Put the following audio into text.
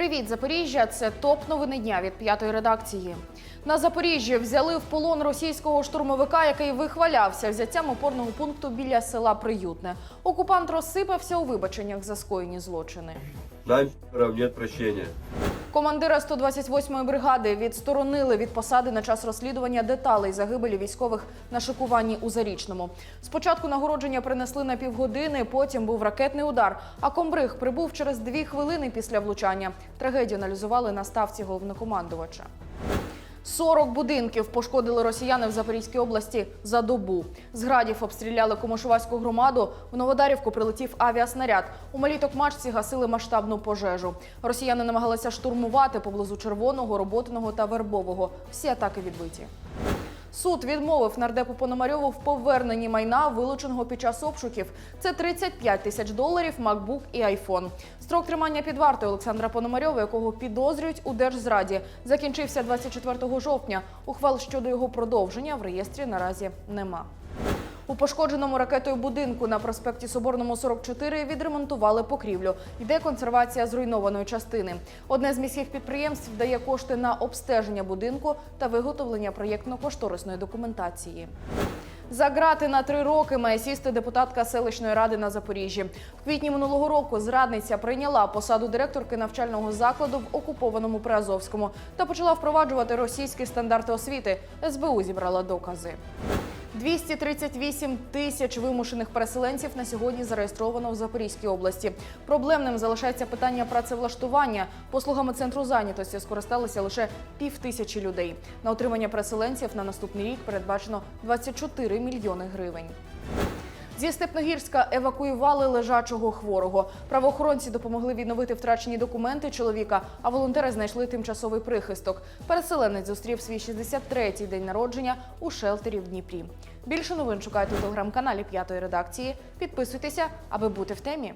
Привіт, Запоріжжя! Це топ новини дня від п'ятої редакції. На Запоріжжі взяли в полон російського штурмовика, який вихвалявся взяттям опорного пункту біля села Приютне. Окупант розсипався у вибаченнях за скоєні злочини. Нам пи***рам, нет прощения. Командира 128-ї бригади відсторонили від посади на час розслідування деталей загибелі військових на шикуванні у Зарічному. Спочатку нагородження принесли на півгодини, потім був ракетний удар. А комбриг прибув через дві хвилини після влучання. Трагедію аналізували на ставці головнокомандувача. 40 будинків пошкодили росіяни в Запорізькій області за добу. З градів обстріляли Комишувацьку громаду. В Новодарівку прилетів авіаснаряд. У малій Токмачці гасили масштабну пожежу. Росіяни намагалися штурмувати поблизу Червоного, Роботиного та Вербового. Всі атаки відбиті. Суд відмовив нардепу Пономарьову в поверненні майна, вилученого під час обшуків. Це 35 тисяч доларів, макбук і айфон. Строк тримання під вартою Олександра Пономарьова, якого підозрюють у держзраді, закінчився 24 жовтня. Ухвал щодо його продовження в реєстрі наразі нема. У пошкодженому ракетою будинку на проспекті Соборному 44 відремонтували покрівлю. Йде консервація зруйнованої частини. Одне з міських підприємств дає кошти на обстеження будинку та виготовлення проєктно-кошторисної документації. За грати на три роки має сісти депутатка селищної ради на Запоріжжі. В квітні минулого року зрадниця прийняла посаду директорки навчального закладу в окупованому Приазовському та почала впроваджувати російські стандарти освіти. СБУ зібрала докази. 238 тисяч вимушених переселенців на сьогодні зареєстровано в Запорізькій області. Проблемним залишається питання працевлаштування. Послугами центру зайнятості скористалися лише пів тисячі людей. На отримання переселенців на наступний рік передбачено 24 мільйони гривень. Зі Степногірська евакуювали лежачого хворого. Правоохоронці допомогли відновити втрачені документи чоловіка, а волонтери знайшли тимчасовий прихисток. Переселенець зустрів свій 63-й день народження у шелтері в Дніпрі. Більше новин шукайте у телеграм-каналі п'ятої редакції. Підписуйтеся, аби бути в темі.